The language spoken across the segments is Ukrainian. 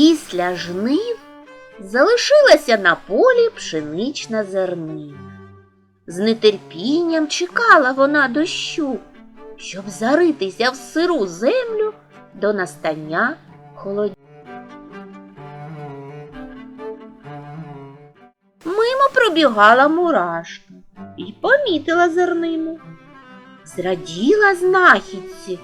Після жнив залишилася на полі пшенична зернина. З нетерпінням чекала вона дощу, щоб заритися в сиру землю до настання холодів. Мимо пробігала мурашка і помітила зернину. Зраділа знахідці.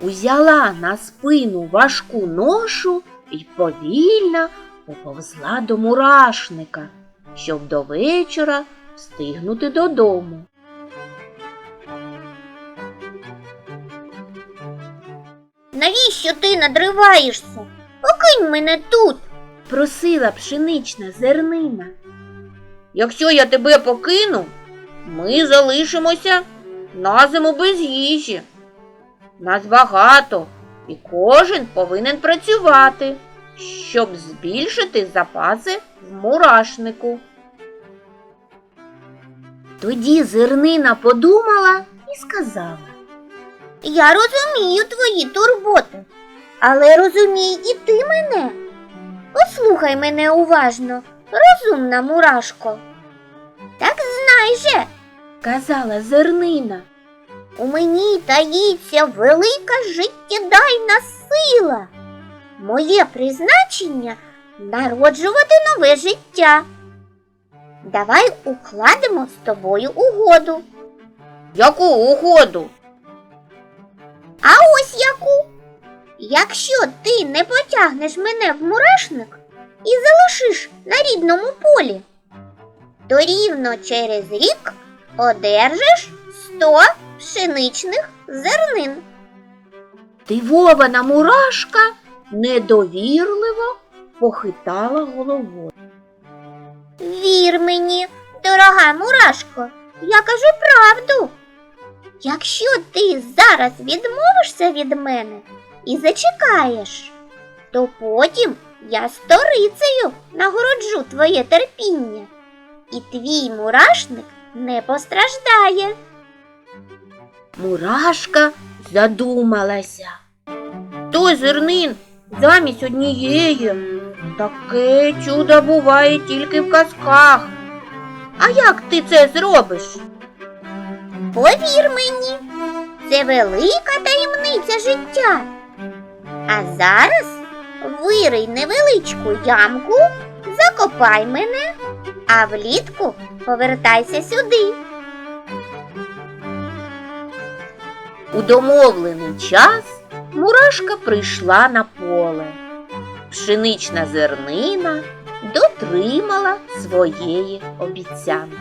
Узяла на спину важку ношу і повільно поповзла до мурашника, щоб до вечора встигнути додому. Навіщо ти надриваєшся? Покинь мене тут. Просила пшенична зернина. Якщо я тебе покину, ми залишимося на зиму без їжі. Нас багато, і кожен повинен працювати, щоб збільшити запаси в мурашнику. Тоді зернина подумала і сказала. Я розумію твої турботи, але розумій і ти мене. Послухай мене уважно, розумна мурашко. Так знай же, Казала зернина. У мені таїться велика життєдайна сила. Моє призначення народжувати нове життя. Давай укладемо з тобою угоду. Яку угоду? А ось яку. Якщо ти не потягнеш мене в мурашник і залишиш на рідному полі, то рівно через рік одержиш 100 пшеничних зернин. Дивована мурашка недовірливо похитала головою. Вір мені, дорога мурашко, я кажу правду. Якщо ти зараз відмовишся від мене і зачекаєш, то потім я сторицею нагороджу твоє терпіння, і твій мурашник не постраждає. Мурашка задумалася. Той зернин замість однієї. Таке чудо буває тільки в казках. А як ти це зробиш? Повір мені, це велика таємниця життя. А зараз вирий невеличку ямку, закопай мене, а влітку повертайся сюди. У домовлений час мурашка прийшла на поле. Пшенична зернина дотримала своєї обіцянки.